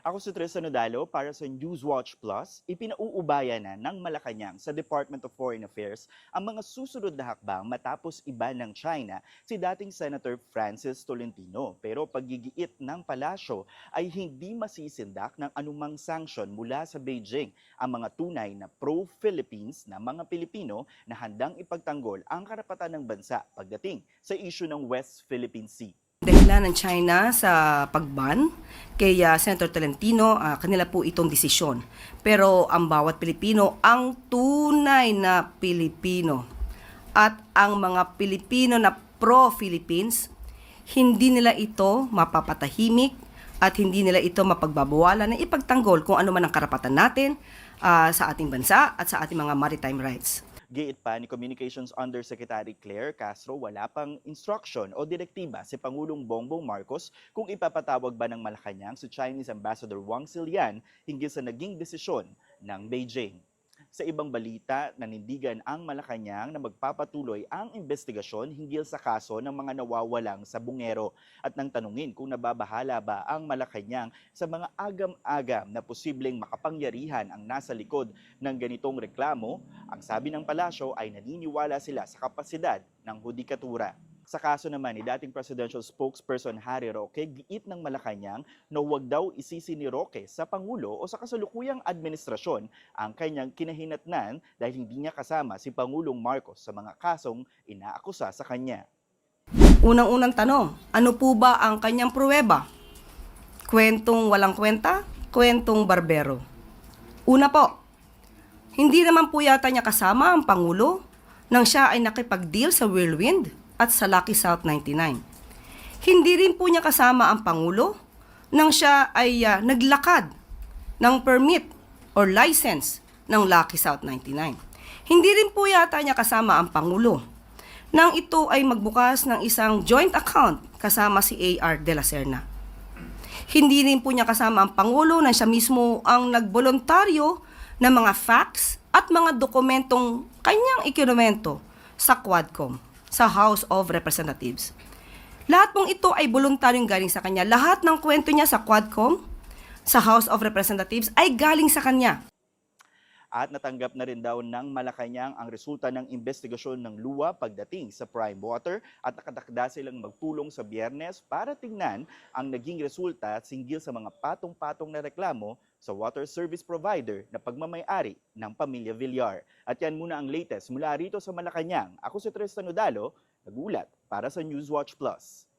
Ako si Tristan Nodalo para sa Newswatch Plus. Ipinauubaya na ng Malacanang sa Department of Foreign Affairs ang mga susunod na hakbang matapos iba ng China si dating Senator Francis Tolentino. Pero paggigiit ng palasyo ay hindi masisindak ng anumang sanction mula sa Beijing ang mga tunay na pro-Philippines na mga Pilipino na handang ipagtanggol ang karapatan ng bansa pagdating sa issue ng West Philippine Sea. Dahilan ng China sa pagban kay ah, Senator Tolentino, ah, kanila po itong desisyon. Pero ang bawat Pilipino, ang tunay na Pilipino at ang mga Pilipino na pro-Philippines, hindi nila ito mapapatahimik at hindi nila ito mapagbabawalan na ipagtanggol kung ano man ang karapatan natin ah, sa ating bansa at sa ating mga maritime rights. Giit pa ni Communications Undersecretary Claire Castro wala pang instruction o direktiba si Pangulong Bongbong Marcos kung ipapatawag ba ng Malacanang si Chinese Ambassador Wang Xilian hinggil sa naging desisyon ng Beijing. Sa ibang balita, nanindigan ang Malacanang na magpapatuloy ang investigasyon hinggil sa kaso ng mga nawawalang sa bungero at nang tanungin kung nababahala ba ang Malacanang sa mga agam-agam na posibleng makapangyarihan ang nasa likod ng ganitong reklamo, ang sabi ng palasyo ay naniniwala sila sa kapasidad ng hudikatura. Sa kaso naman ni dating presidential spokesperson Harry Roque, giit ng Malacanang na huwag daw isisi ni Roque sa Pangulo o sa kasalukuyang administrasyon ang kanyang kinahinatnan dahil hindi niya kasama si Pangulong Marcos sa mga kasong inaakusa sa kanya. Unang-unang tanong, ano po ba ang kanyang pruweba? Kwentong walang kwenta? Kwentong barbero? Una po, hindi naman po yata niya kasama ang Pangulo nang siya ay nakipag-deal sa Whirlwind at sa Lucky South 99. Hindi rin po niya kasama ang Pangulo nang siya ay ah, naglakad ng permit or license ng Lucky South 99. Hindi rin po yata niya kasama ang Pangulo nang ito ay magbukas ng isang joint account kasama si A.R. De La Serna. Hindi rin po niya kasama ang Pangulo na siya mismo ang nagbolontaryo ng mga facts at mga dokumentong kanyang ikinumento sa Quadcom, sa House of Representatives. Lahat pong ito ay voluntaryong galing sa kanya. Lahat ng kwento niya sa Quadcom, sa House of Representatives ay galing sa kanya. At natanggap na rin daw ng Malacanang ang resulta ng investigasyon ng luwa pagdating sa Prime Water at nakatakda silang magpulong sa biyernes para tingnan ang naging resulta singgil sa mga patong-patong na reklamo sa water service provider na pagmamayari ng pamilya Villar. At yan muna ang latest mula rito sa Malacanang. Ako si Tristan Udalo, nagulat para sa Newswatch Plus.